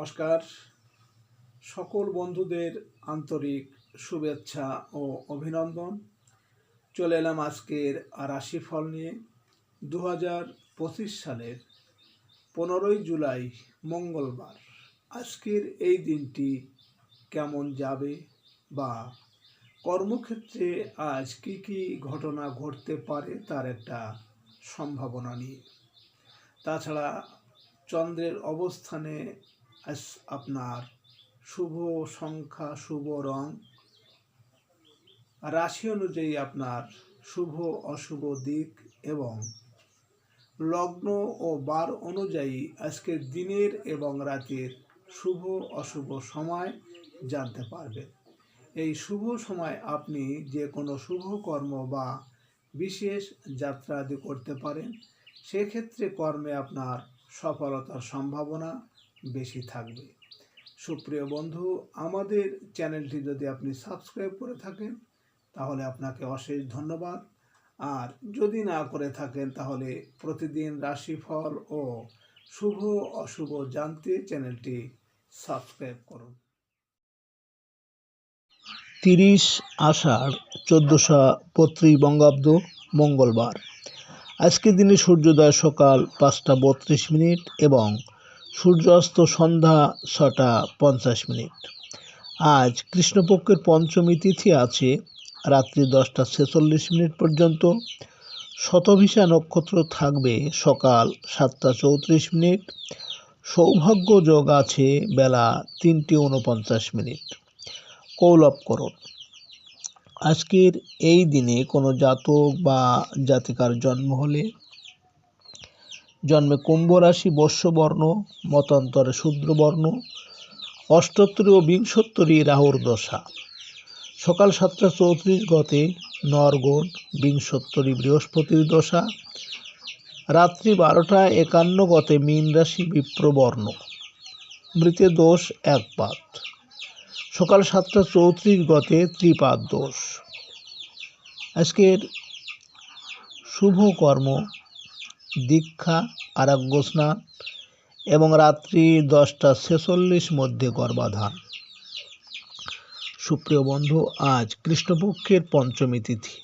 নমস্কার। সকল বন্ধুদের আন্তরিক শুভেচ্ছা ও অভিনন্দন। চলে এলাম আজকের রাশিফল নিয়ে। দু হাজার পঁচিশ সালের পনেরোই জুলাই মঙ্গলবার। আজকের এই দিনটি কেমন যাবে বা কর্মক্ষেত্রে আজ কী কী ঘটনা ঘটতে পারে তার একটা সম্ভাবনা নিয়ে। তাছাড়া চন্দ্রের অবস্থানে আপনার শুভ সংখ্যা, শুভ রং। রাশি অনুযায়ী আপনার শুভ, অশুভ দিক এবং লগ্ন ও বার অনুযায়ী আজকের দিনের এবং রাতের শুভ, অশুভ সময় জানতে পারবেন। এই শুভ সময় আপনি যে কোনো শুভ কর্ম বা বিশেষ যাত্রা আদি করতে পারেন। সেক্ষেত্রে কর্মে আপনার সফলতার সম্ভাবনা বেশি থাকবে। সুপ্রিয় বন্ধু, আমাদের চ্যানেলটি যদি আপনি সাবস্ক্রাইব করে থাকেন, তাহলে আপনাকে অশেষ ধন্যবাদ। আর যদি না করে থাকেন, তাহলে প্রতিদিন রাশিফল ও শুভ অশুভ জানতে চ্যানেলটি সাবস্ক্রাইব করুন। তিরিশ আষাঢ় চোদ্দোশো বত্রিশ বঙ্গাব্দ মঙ্গলবার। আজকের দিনে সূর্যোদয় সকাল পাঁচটা বত্রিশ মিনিট এবং সূর্যাস্ত সন্ধ্যা ছটা পঞ্চাশ মিনিট। আজ কৃষ্ণপক্ষের পঞ্চমী তিথি আছে, রাত্রি দশটা ছেচল্লিশ মিনিট পর্যন্ত। শতভিসা নক্ষত্র থাকবে সকাল সাতটা চৌত্রিশ মিনিট। সৌভাগ্য যোগ আছে বেলা তিনটে উনপঞ্চাশ মিনিট। কৌলভকরণ আজকের এই দিনে কোনো জাতক বা জাতিকার জন্ম হলে জন্মে কুম্ভ রাশি বর্ষবর্ণ, মতান্তরে শূদ্রবর্ণ অষ্টোত্তরী ও বিংশোত্তরী রাহুর দশা। সকাল সাতটা চৌত্রিশ গতে নরগণ বিংশোত্তরী বৃহস্পতির দশা। রাত্রি বারোটা একান্ন গতে মীন রাশি, বিপ্রবর্ণ। মৃতে দোষ একপাত সকাল সাতটা চৌত্রিশ গতে ত্রিপাদ দোষ। আজকের শুভ কর্ম দীক্ষা আরোগ্য স্নান এবং রাত্রি দশটা ছেচল্লিশ মধ্যে গর্ভাধান। সুপ্রিয় বন্ধু, আজ কৃষ্ণপক্ষের পঞ্চমী তিথি।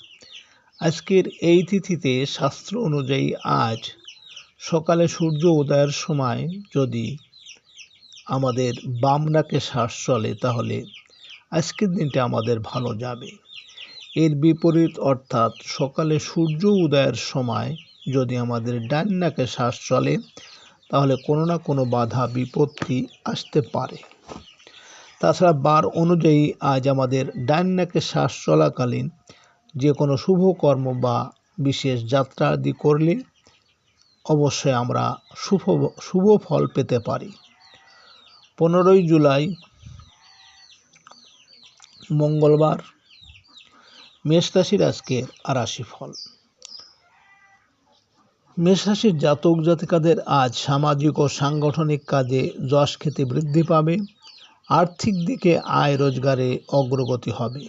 আজকের এই তিথিতে শাস্ত্র অনুযায়ী আজ সকালে সূর্য উদয়ের সময় যদি আমাদের বামনাকে শ্বাস চলে, তাহলে আজকের দিনটা আমাদের ভালো যাবে। এর বিপরীত অর্থাৎ সকালে সূর্য উদয়ের সময় যদি আমাদের ডান নাকে শ্বাস চলে, তাহলে কোনো না কোনো বাধা, বিপত্তি আসতে পারে। তাছাড়া বার অনুযায়ী আজ আমাদের ডান নাকে শ্বাস চলাকালীন যে কোনো শুভ কর্ম বা বিশেষ যাত্রা আদি করলে অবশ্যই আমরা শুভ শুভ ফল পেতে পারি। পনেরোই জুলাই, মঙ্গলবার, মেষ রাশির আজকে রাশি ফল মেষ জাতক জাতিকাদের আজ সামাজিক ও সাংগঠনিক কাজে যশ খ্যাতি বৃদ্ধি পাবে। আর্থিক দিকে আয় রোজগারে অগ্রগতি হবে।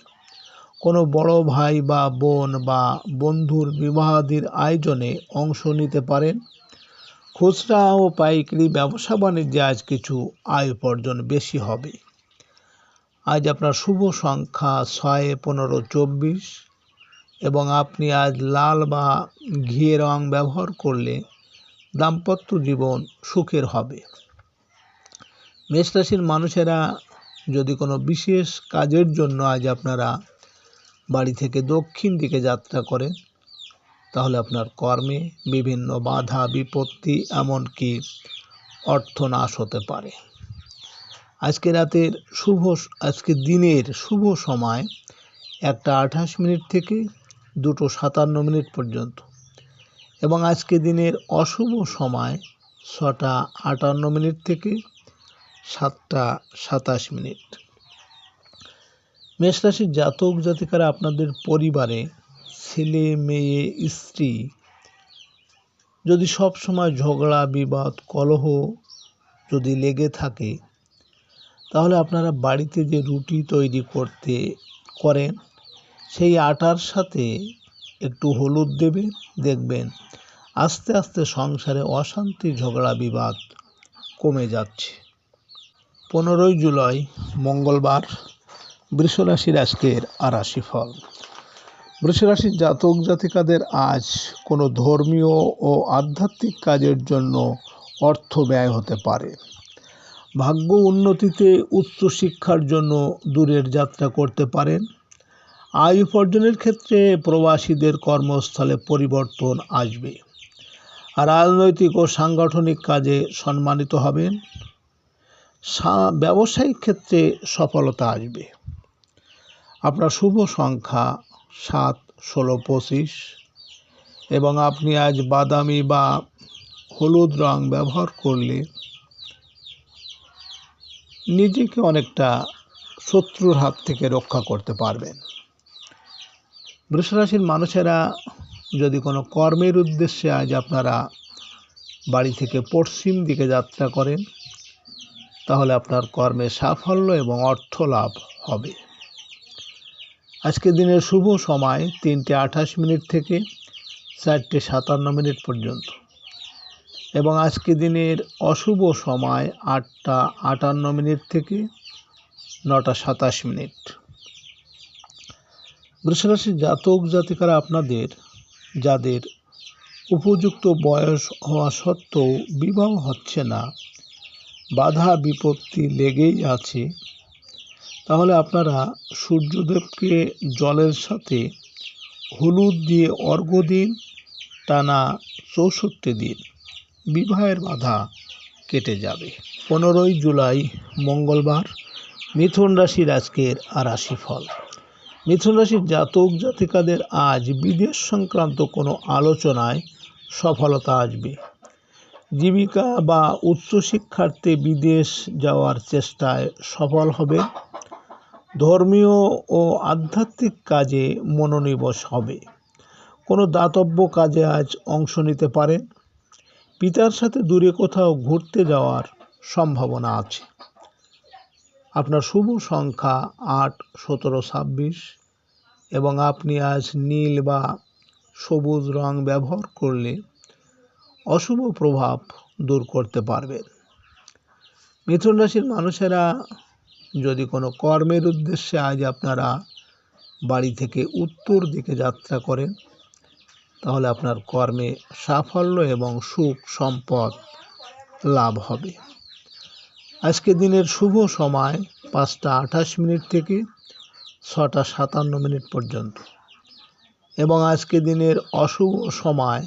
কোনো বড় ভাই বা বোন বা বন্ধুর বিবাহাদির আয়োজনে অংশ নিতে পারেন। খুচরা ও পাইকারি ব্যবসা বাণিজ্যে আজ কিছু আয় উপার্জন বেশি হবে। আজ আপনার শুভ সংখ্যা ছয়, পনেরো, চব্বিশ। এবং আপনি আজ লাল বা ঘিয়ে রং ব্যবহার করলে দাম্পত্য জীবন সুখের হবে। মেষ রাশির মানুষেরা যদি কোনো বিশেষ কাজের জন্য আজ আপনারা বাড়ি থেকে দক্ষিণ দিকে যাত্রা করেন, তাহলে আপনার কর্মে বিভিন্ন বাধা, বিপত্তি এমনকি অর্থনাশ হতে পারে। আজকে রাতের শুভ, আজকে দিনের শুভ সময় একটা আঠাশ মিনিট থেকে দুটো সাতান্ন মিনিট পর্যন্ত। এবং আজকে দিনের অশুভ সময় ছটা আটান্ন মিনিট থেকে সাতটা সাতাশ মিনিট। মেষরাশির জাতক জাতিকারা আপনাদের পরিবারে ছেলে, মেয়ে, স্ত্রী যদি সব সময় ঝগড়া, বিবাদ, কলহ যদি লেগে থাকে, তাহলে আপনারা বাড়িতে যে রুটি তৈরি করতে করেন সেই আটার সাথে একটু হলুদ দেবে, দেখবেন আস্তে আস্তে সংসারে অশান্তি, ঝগড়া, বিবাদ কমে যাচ্ছে। পনেরোই জুলাই, মঙ্গলবার, বৃষরাশির আজকের আরাশি ফল বৃষরাশির জাতক জাতিকাদের আজ কোনো ধর্মীয় ও আধ্যাত্মিক কাজের জন্য অর্থ ব্যয় হতে পারে। ভাগ্য উন্নতিতে উচ্চশিক্ষার জন্য দূরের যাত্রা করতে পারেন। আয় উপার্জনের ক্ষেত্রে প্রবাসীদের কর্মস্থলে পরিবর্তন আসবে। রাজনৈতিক ও সাংগঠনিক কাজে সম্মানিত হবেন। ব্যবসায়িক ক্ষেত্রে সফলতা আসবে। আপনার শুভ সংখ্যা সাত, ষোলো, পঁচিশ এবং আপনি আজ বাদামি বা হলুদ রং ব্যবহার করলে নিজেকে অনেকটা শত্রুর হাত থেকে রক্ষা করতে পারবেন। বৃষরাশির মানুষেরা যদি কোনো কর্মের উদ্দেশ্যে আজ আপনারা বাড়ি থেকে পশ্চিম দিকে যাত্রা করেন, তাহলে আপনার কর্মে সাফল্য এবং অর্থ লাভ হবে। আজকে দিনের শুভ সময় তিনটে আঠাশ মিনিট থেকে চারটে সাতান্ন মিনিট পর্যন্ত। এবং আজকে দিনের অশুভ সময় আটটা আটান্ন মিনিট থেকে নটা সাতাশ মিনিট। বৃষরাশির জাতক জাতিকারা আপনাদের, যাদের উপযুক্ত বয়স হওয়া সত্ত্বেও বিবাহ হচ্ছে না, বাধা বিপত্তি লেগেই আছে, তাহলে আপনারা সূর্যদেবকে জলের সাথে হলুদ দিয়ে অর্ঘ্য দিন, টানা চৌষট্টি দিন। বিবাহের বাধা কেটে যাবে। পনেরোই জুলাই, মঙ্গলবার, মিথুন রাশির আজকের আর রাশিফল। মিথুন রাশির জাতক জাতিকাদের আজ বিদেশ সংক্রান্ত কোনো আলোচনায় সফলতা আসবে। জীবিকা বা উচ্চশিক্ষার্থে বিদেশ যাওয়ার চেষ্টায় সফল হবে। ধর্মীয় ও আধ্যাত্মিক কাজে মনোনিবেশ হবে। কোনো দাতব্য কাজে আজ অংশ নিতে পারেন। পিতার সাথে দূরে কোথাও ঘুরতে যাওয়ার সম্ভাবনা আছে। আপনার শুভ সংখ্যা আট, সতেরো, ছাব্বিশ এবং আপনি আজ নীল বা সবুজ রং ব্যবহার করলে অশুভ প্রভাব দূর করতে পারবেন। মিথুন রাশির মানুষেরা যদি কোনো কর্মের উদ্দেশ্যে আজ আপনারা বাড়ি থেকে উত্তর দিকে যাত্রা করেন, তাহলে আপনার কর্মে সাফল্য এবং সুখ সম্পদ লাভ হবে। আজকে দিনের শুভ সময় পাঁচটা আঠাশ মিনিট থেকে ছটা সাতান্ন মিনিট পর্যন্ত। এবং আজকে দিনের অশুভ সময়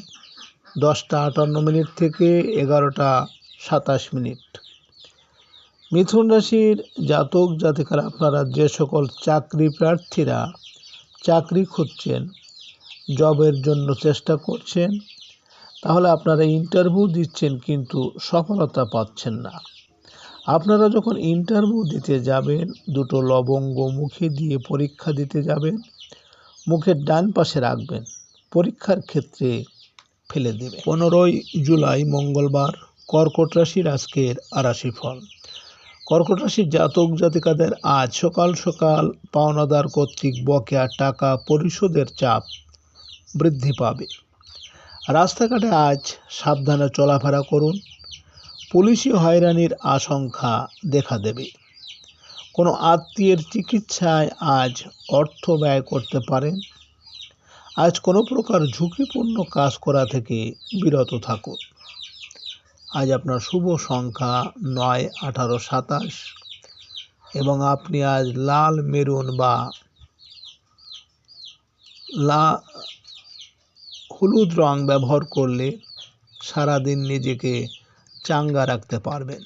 দশটা আটান্ন মিনিট থেকে এগারোটা সাতাশ মিনিট। মিথুন রাশির জাতক জাতিকারা, আপনারা যে সকল চাকরি প্রার্থীরা চাকরি খুঁজছেন, জবের জন্য চেষ্টা করছেন, তাহলে আপনারা ইন্টারভিউ দিচ্ছেন কিন্তু সফলতা পাচ্ছেন না। আপনারা যখন ইন্টারভিউ দিতে যাবেন, দুটো লবঙ্গ মুখে দিয়ে পরীক্ষা দিতে যাবেন, মুখের ডান পাশে রাখবেন, পরীক্ষার ক্ষেত্রে ফেলে দেবে পনেরোই জুলাই মঙ্গলবার, কর্কট রাশির আজকের আরাশি ফল কর্কট রাশির জাতক জাতিকাদের আজ সকাল সকাল পাওনাদার কর্তৃক বকেয়া টাকা পরিশোধের চাপ বৃদ্ধি পাবে। রাস্তাঘাটে আজ সাবধানে চলাফেরা করুন পুলিশি হয়রানির আশঙ্কা দেখা দেবে। কোনো আত্মীয়ের চিকিৎসায় আজ অর্থ ব্যয় করতে পারেন। আজ কোনো প্রকার ঝুঁকিপূর্ণ কাজ করা থেকে বিরত থাকুন। আজ আপনার শুভ সংখ্যা নয়, আঠারো, সাতাশ। এবং আপনি আজ লাল, মেরুন বা লা হলুদ রং ব্যবহার করলে সারাদিন নিজেকে চাঙ্গা রাখতে পারবেন।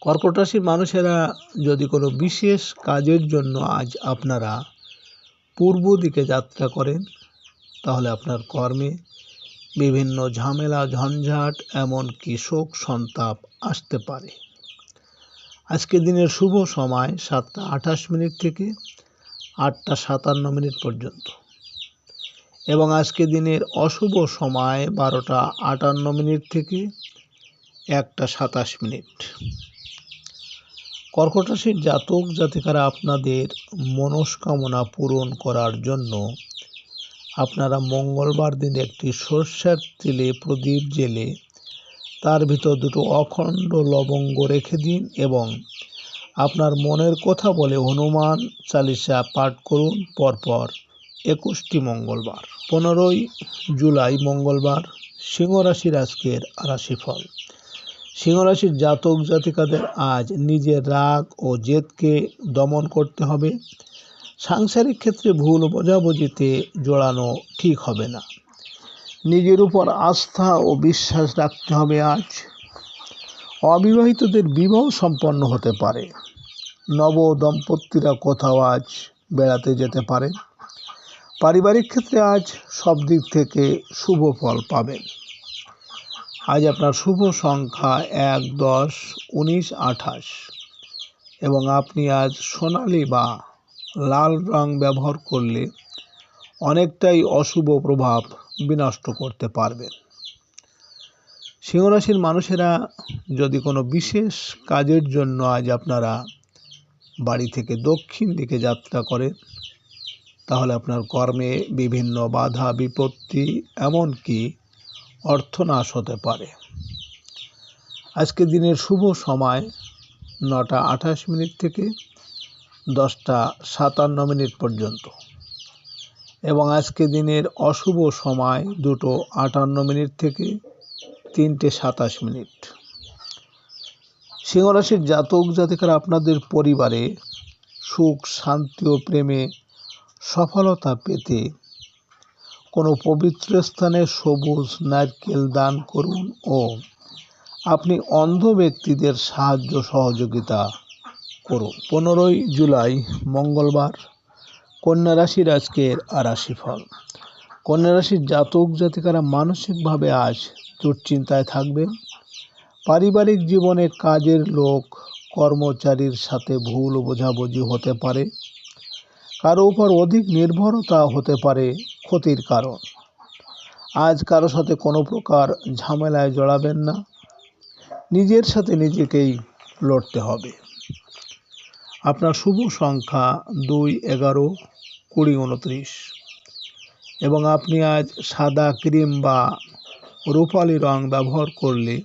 কর্কট রাশির মানুষেরা যদি কোনো বিশেষ কাজের জন্য আজ আপনারা পূর্ব দিকে যাত্রা করেন, তাহলে আপনার কর্মে বিভিন্ন ঝামেলা, ঝঞ্ঝাট, এমনকি শোক সন্তাপ আসতে পারে। আজকে দিনের শুভ সময় সাতটা আঠাশ মিনিট থেকে আটটা সাতান্ন মিনিট পর্যন্ত। এবং আজকে দিনের অশুভ সময় বারোটা আটান্ন মিনিট থেকে একটা সাতাশ মিনিট। কর্কট রাশির জাতক জাতিকারা আপনাদের মনস্কামনা পূরণ করার জন্য আপনারা মঙ্গলবার দিন একটি সর্ষের তেলে প্রদীপ জেলে তার ভিতর দুটো অখণ্ড লবঙ্গ রেখে দিন এবং আপনার মনের কথা বলে হনুমান চালিসা পাঠ করুন, পরপর একুশটি মঙ্গলবার, পনেরোই জুলাই মঙ্গলবার সিংহ রাশির আজকের রাশিফল। সিংহ রাশির জাতক জাতিকাদের আজ নিজের রাগ ও জেদকে দমন করতে হবে। সাংসারিক ক্ষেত্রে ভুল বোঝাবুঝিতে জোড়ানো ঠিক হবে না। নিজের উপর আস্থা ও বিশ্বাস রাখতে হবে আজ। অবিবাহিতদের বিবাহ সম্পন্ন হতে পারে। নব দম্পতিরা কোথাও আজ বেড়াতে যেতে পারে। পারিবারিক ক্ষেত্রে আজ সব দিক থেকে শুভ ফল পাবেন। আজ আপনার শুভ সংখ্যা এক, দশ, উনিশ, আঠাশ। এবং আপনি আজ সোনালি বা লাল রং ব্যবহার করলে অনেকটাই অশুভ প্রভাব বিনষ্ট করতে পারবেন। সিংহরাশির মানুষেরা যদি কোনো বিশেষ কাজের জন্য আজ আপনারা বাড়ি থেকে দক্ষিণ দিকে যাত্রা করেন তাহলে আপনার কর্মে বিভিন্ন বাধা, বিপত্তি, এমনকি অর্থনাশ হতে পারে। আজকে দিনের শুভ সময় নটা আঠাশ মিনিট থেকে দশটা সাতান্ন মিনিট পর্যন্ত। এবং আজকে দিনের অশুভ সময় দুটো আটান্ন মিনিট থেকে তিনটে সাতাশ মিনিট। সিংহরাশির জাতক জাতিকারা আপনাদের পরিবারে সুখ, শান্তি ও প্রেমে সফলতা পেতে কোনো পবিত্র স্থানে সবুজ নারকেল দান করুন ও আপনি অন্ধ ব্যক্তিদের সাহায্য সহযোগিতা করুন। পনেরোই জুলাই, মঙ্গলবার, কন্যা রাশির আজকের রাশিফল কন্যা রাশির জাতক জাতিকারা মানসিকভাবে আজ দুশ্চিন্তায় থাকবেন। পারিবারিক জীবনে কাজের লোক, কর্মচারীর সাথে ভুল বোঝাবুঝি হতে পারে। কারও উপর অধিক নির্ভরতা হতে পারে ক্ষতির কারণ। আজ কারও সাথে কোনো প্রকার ঝামেলায় জড়াবেন না। নিজের সাথে নিজেকেই লড়তে হবে। আপনার শুভ সংখ্যা দুই এগারো কুড়ি উনত্রিশ। এবং আপনি আজ সাদা ক্রিম বা রূপালি রং ব্যবহার করলে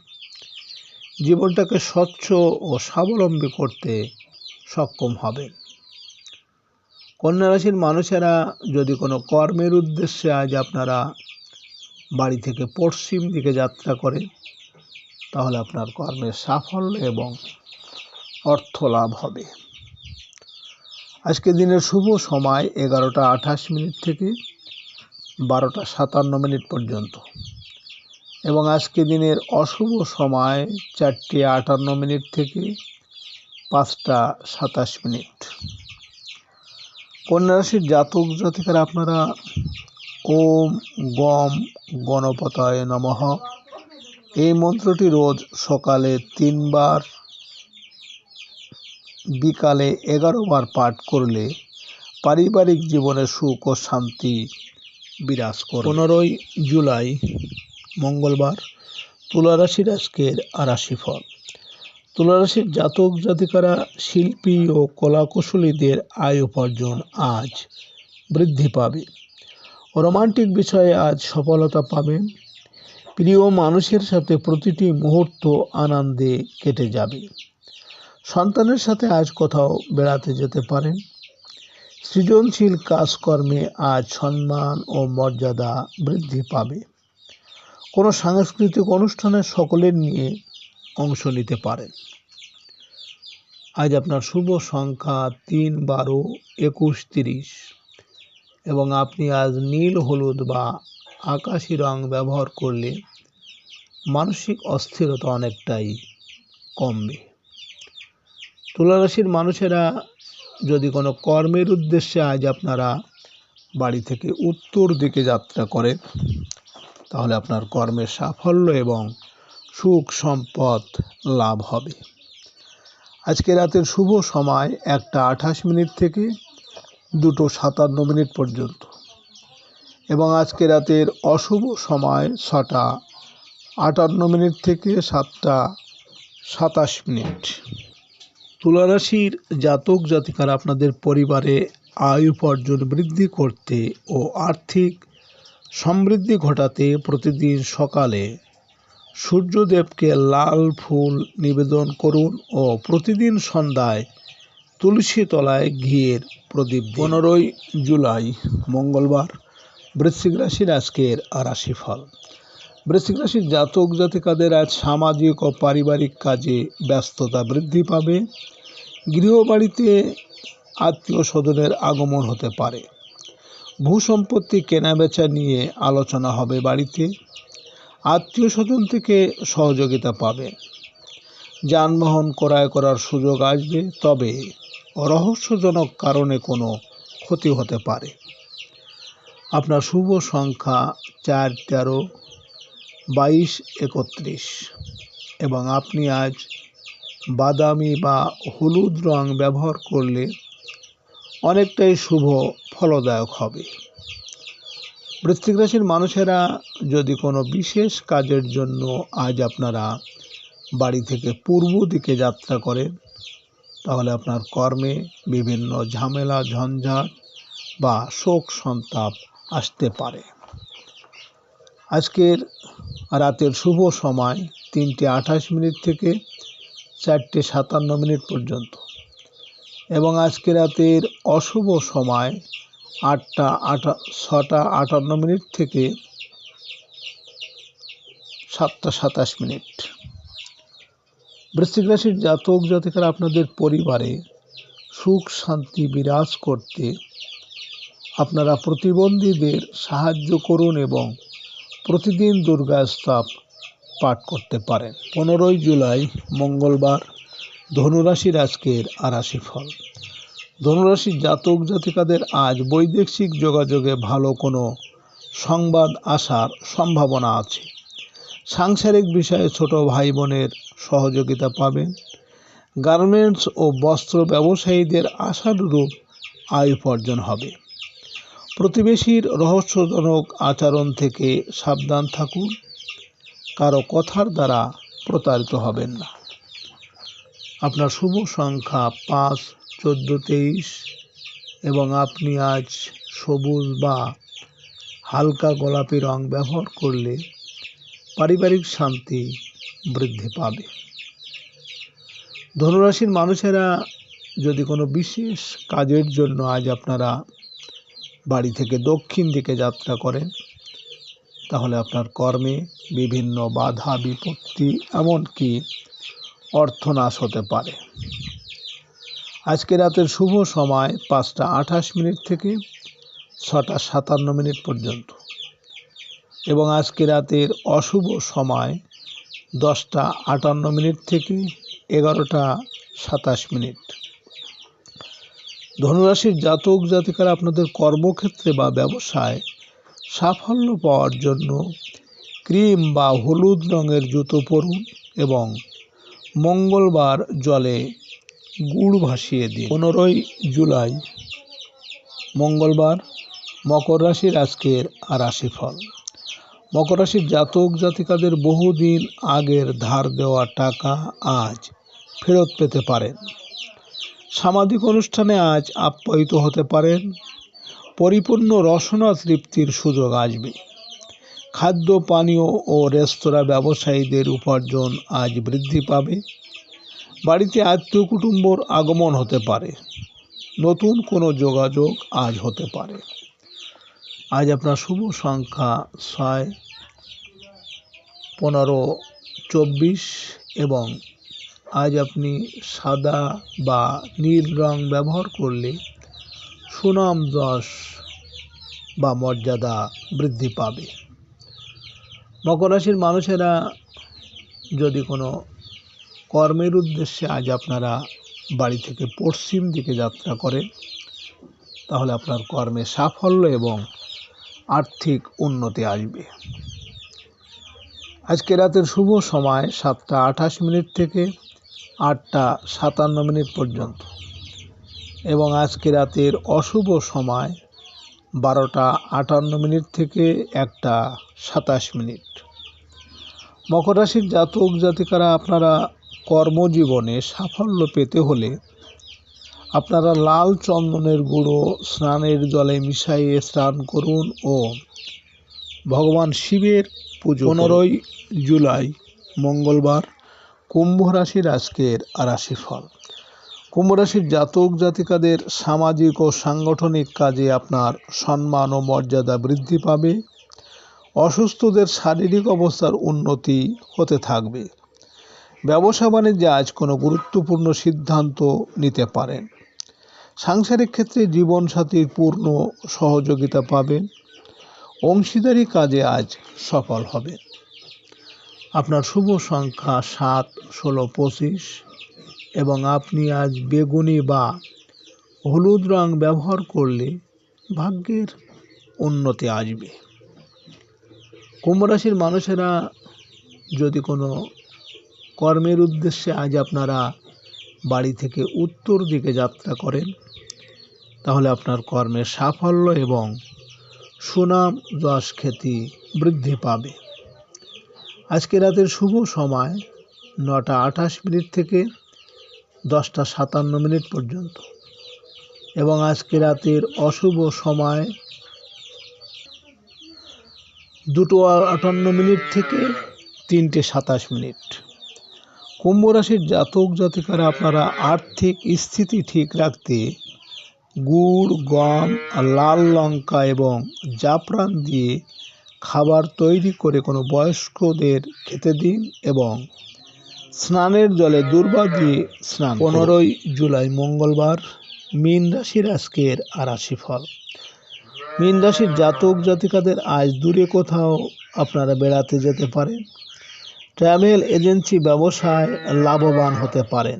জীবনটাকে স্বচ্ছ ও স্বাবলম্বী করতে সক্ষম হবেন। কন্যা রাশির মানুষেরা যদি কোনো কর্মের উদ্দেশ্যে আজ আপনারা বাড়ি থেকে পশ্চিম দিকে যাত্রা করে, তাহলে আপনার কর্মের সাফল্য এবং অর্থ লাভ হবে। আজকে দিনের শুভ সময় এগারোটা আঠাশ মিনিট থেকে বারোটা সাতান্ন মিনিট পর্যন্ত। এবং আজকে দিনের অশুভ সময় চারটে আটান্ন মিনিট থেকে পাঁচটা সাতাশ মিনিট। কন্যা রাশির জাতক জাতিকারা আপনারা ওম, গম, গণপতায় নমঃ। এই মন্ত্রটি রোজ সকালে তিনবার, বিকালে এগারো বার পাঠ করলে পারিবারিক জীবনে সুখ ও শান্তি বিরাজ করে। পনেরোই জুলাই মঙ্গলবার তুলা রাশির আজকের রাশিফল তুলা রাশির জাতক জাতিকারা শিল্পী ও কলাকুশলীদের আয় উপার্জন আজ বৃদ্ধি পাবে। রোমান্টিক বিষয়ে আজ সফলতা পাবেন। প্রিয় মানুষের সাথে প্রতিটি মুহূর্ত আনন্দে কেটে যাবে। সন্তানের সাথে আজ কোথাও বেড়াতে যেতে পারেন। সৃজনশীল কাজকর্মে আজ সম্মান ও মর্যাদা বৃদ্ধি পাবে। কোনো সাংস্কৃতিক অনুষ্ঠানে সকলের নিয়ে অংশ নিতে পারেন। আজ আপনার শুভ সংখ্যা তিন বারো একুশ তিরিশ এবং আপনি আজ নীল, হলুদ বা আকাশি রং ব্যবহার করলে মানসিক অস্থিরতা অনেকটাই কমবে। তুলারাশির মানুষেরা যদি কোনো কর্মের উদ্দেশ্যে আজ আপনারা বাড়ি থেকে উত্তর দিকে যাত্রা করে তাহলে আপনার কর্মের সাফল্য এবং সুখ সম্পদ লাভ হবে। আজকে রাতের শুভ সময় একটা আঠাশ মিনিট থেকে দুটো সাতান্ন মিনিট পর্যন্ত। এবং আজকে রাতের অশুভ সময় ছটা আটান্ন মিনিট থেকে সাতটা সাতাশ মিনিট। তুলারাশির জাতক জাতিকারা আপনাদের পরিবারে আয় উপার্জন বৃদ্ধি করতে ও আর্থিক সমৃদ্ধি ঘটাতে প্রতিদিন সকালে সূর্যদেবকে লাল ফুল নিবেদন করুন ও প্রতিদিন সন্ধ্যায় তুলসী তলায় ঘিয়ের প্রদীপ পনেরোই জুলাই, মঙ্গলবার, বৃশ্চিক রাশির আজকের রাশিফল। বৃশ্চিক রাশির জাতক জাতিকাদের আজ সামাজিক ও পারিবারিক কাজে ব্যস্ততা বৃদ্ধি পাবে। গৃহবাড়িতে আত্মীয় স্বজনের আগমন হতে পারে। ভূসম্পত্তি কেনাবেচা নিয়ে আলোচনা হবে বাড়িতে। আত্মীয় স্বজন থেকে সহযোগিতা পাবে। যানবাহন ক্রয় করার সুযোগ আসবে, তবে রহস্যজনক কারণে কোনো ক্ষতি হতে পারে। আপনার শুভ সংখ্যা চার তেরো বাইশ একত্রিশ এবং আপনি আজ বাদামি বা হলুদ রং ব্যবহার করলে অনেকটাই শুভ ফলদায়ক হবে। বৃশ্চিক রাশির মানুষেরা যদি কোনো বিশেষ কাজের জন্য আজ আপনারা বাড়ি থেকে পূর্ব দিকে যাত্রা করেন, তাহলে আপনার কর্মে বিভিন্ন ঝামেলা, ঝঞ্ঝাট বা শোক সন্তাপ আসতে পারে। আজকের রাতের শুভ সময় তিনটে আঠাশ মিনিট থেকে চারটে সাতান্ন মিনিট পর্যন্ত। এবং আজকে রাতের অশুভ সময় আটটা আটা, ছটা আটান্ন মিনিট থেকে সাতটা সাতাশ মিনিট। বৃশ্চিক রাশির জাতক জাতিকারা আপনাদের পরিবারে সুখ, শান্তি বিরাজ করতে আপনারা প্রতিবন্ধীদের সাহায্য করুন এবং প্রতিদিন দুর্গা স্তব পাঠ করতে পারেন। পনেরোই জুলাই মঙ্গলবার, ধনুরাশির আজকের আরাশি ফল। ধনুরাশির জাতক জাতিকাদের আজ বৈদেশিক যোগাযোগে ভালো কোনো সংবাদ আসার সম্ভাবনা আছে। সাংসারিক বিষয়ে ছোট ভাই বোনের সহযোগিতা পাবেন। গার্মেন্টস ও বস্ত্র ব্যবসায়ীদের আশানুরূপ আয় উপার্জন হবে। প্রতিবেশীর রহস্যজনক আচরণ থেকে সাবধান থাকুন। কারও কথার দ্বারা প্রতারিত হবেন না। আপনার শুভ সংখ্যা পাঁচ চোদ্দ তেইশ এবং আপনি আজ সবুজ বা হালকা গোলাপি রং ব্যবহার করলে পারিবারিক শান্তি বৃদ্ধি পাবে। ধনুরাশির মানুষেরা যদি কোনো বিশেষ কাজের জন্য আজ আপনারা বাড়ি থেকে দক্ষিণ দিকে যাত্রা করেন, তাহলে আপনার কর্মে বিভিন্ন বাধা বিপত্তি এমনকি অর্থনাশ হতে পারে। আজকে রাতের শুভ সময় পাঁচটা আঠাশ মিনিট থেকে ছটা সাতান্ন মিনিট পর্যন্ত। এবং আজকে রাতের অশুভ সময় দশটা আটান্ন মিনিট থেকে এগারোটা সাতাশ মিনিট। ধনুরাশির জাতক জাতিকারা আপনাদের কর্মক্ষেত্রে বা ব্যবসায় সাফল্য পাওয়ার জন্য ক্রিম বা হলুদ রঙের জুতো পরুন এবং মঙ্গলবার জলে গুড় ভাসিয়ে দিন পনেরোই জুলাই, মঙ্গলবার, মকর রাশির আজকের রাশিফল। মকর রাশির জাতক জাতিকাদের বহুদিন আগের ধার দেওয়া টাকা আজ ফেরত পেতে পারেন। সামাজিক অনুষ্ঠানে আজ আপ্যায়িত হতে পারেন। পরিপূর্ণ রসনা তৃপ্তির সুযোগ আসবে। খাদ্য, পানীয় ও রেস্তোরাঁ ব্যবসায়ীদের উপার্জন আজ বৃদ্ধি পাবে। বাড়িতে আত্মীয় কুটুম্বর আগমন হতে পারে। নতুন কোনো যোগাযোগ আজ হতে পারে। আজ আপনার শুভ সংখ্যা ছয়, পনেরো, চব্বিশ এবং আজ আপনি সাদা বা নীল রং ব্যবহার করলে সুনাম যশ বা মর্যাদা বৃদ্ধি পাবে। মকর রাশির মানুষেরা যদি কোনো কর্মের উদ্দেশ্যে আজ আপনারা বাড়ি থেকে পশ্চিম দিকে যাত্রা করেন। তাহলে আপনার কর্মে সাফল্য এবং আর্থিক উন্নতি আসবে। আজকে রাতের শুভ সময় সাতটা আঠাশ মিনিট থেকে আটটা সাতান্ন মিনিট পর্যন্ত। এবং আজকে রাতের অশুভ সময় বারোটা আটান্ন মিনিট থেকে একটা সাতাশ মিনিট। মকর রাশির জাতক জাতিকারা আপনারা কর্মজীবনে সাফল্য পেতে হলে আপনারা লাল চন্দনের গুঁড়ো স্নানের জলে মিশাইয়ে স্নান করুন ও ভগবান শিবের পুজো পনেরোই জুলাই, মঙ্গলবার, কুম্ভ রাশির আজকের রাশিফল। কুম্ভ রাশির জাতক জাতিকাদের সামাজিক ও সাংগঠনিক কাজে আপনার সম্মান ও মর্যাদা বৃদ্ধি পাবে। অসুস্থদের শারীরিক অবস্থার উন্নতি হতে থাকবে। ব্যবসা বাণিজ্যে আজ কোনো গুরুত্বপূর্ণ সিদ্ধান্ত নিতে পারেন। সাংসারিক ক্ষেত্রে জীবনসাথীর পূর্ণ সহযোগিতা পাবেন। অংশীদারি কাজে আজ সফল হবে আপনার শুভ সংখ্যা সাত, ষোলো, পঁচিশ এবং আপনি আজ বেগুনি বা হলুদ রং ব্যবহার করলে ভাগ্যের উন্নতি আসবে। কুম্ভ রাশির মানুষেরা যদি কোনো কর্মের উদ্দেশ্যে আজ আপনারা বাড়ি থেকে উত্তর দিকে যাত্রা করেন। তাহলে আপনার কর্মের সাফল্য এবং সুনাম যশ খ্যাতি বৃদ্ধি পাবে। আজকে রাতের শুভ সময় নটা আঠাশ মিনিট থেকে দশটা সাতান্ন মিনিট পর্যন্ত। এবং আজকে রাতের অশুভ সময় দুটো আটান্ন মিনিট থেকে তিনটে সাতাশ মিনিট। কুম্ভ রাশির জাতক জাতিকারা আপনারা আর্থিক স্থিতি ঠিক রাখতে গুড়, গম, লাল লঙ্কা এবং জাফরান দিয়ে খাবার তৈরি করে কোনো বয়স্কদের খেতে দিন এবং স্নানের জলে দুর্বা দিয়ে স্নান পনেরোই জুলাই মঙ্গলবার মীন রাশির আজকের আরাশি ফল মীন রাশির জাতক জাতিকাদের আজ দূরে কোথাও আপনারা বেড়াতে যেতে পারেন। ট্রাভেল এজেন্সি ব্যবসায় লাভবান হতে পারেন।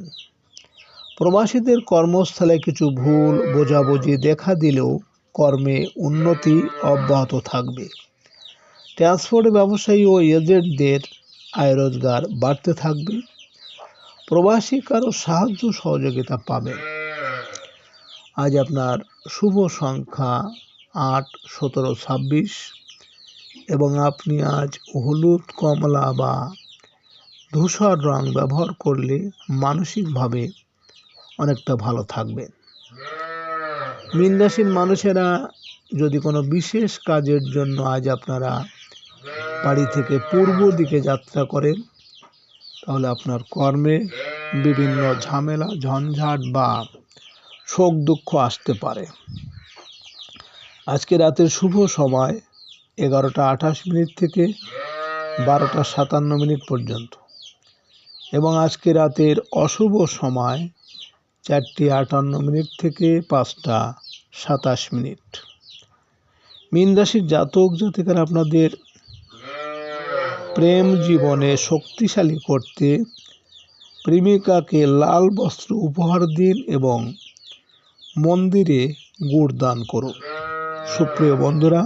প্রবাসীদের কর্মস্থলে কিছু ভুল, বোঝাবুঝি দেখা দিলেও কর্মে উন্নতি অব্যাহত থাকবে। ট্রান্সপোর্ট ব্যবসায়ী ও এজেন্টদের আয় রোজগার বাড়তে থাকবে। প্রবাসী কারও সাহায্য সহযোগিতা পাবেন আজ আপনার শুভ সংখ্যা আট, সতেরো, ছাব্বিশ এবং আপনি আজ হলুদ, কমলা বা ধূসর রং ব্যবহার করলে মানসিকভাবে অনেকটা ভালো থাকবেন মীন রাশির মানুষেরা যদি কোনো বিশেষ কাজের জন্য আজ আপনারা বাড়ি থেকে পূর্ব দিকে যাত্রা করেন, তাহলে আপনার কর্মে বিভিন্ন ঝামেলা, ঝঞ্ঝাট বা শোক দুঃখ আসতে পারে। আজকে রাতের শুভ সময় এগারোটা আঠাশ মিনিট থেকে বারোটা সাতান্ন মিনিট পর্যন্ত। এবং আজকে রাতের অশুভ সময় চারটি আটান্ন মিনিট থেকে পাঁচটা সাতাশ মিনিট। মীন রাশির জাতক জাতিকার আপনাদের প্রেম জীবনে শক্তিশালী করতে প্রেমিকাকে লাল বস্ত্র উপহার দিন এবং মন্দিরে গুড় দান করুন। সুপ্রিয় বন্ধুরা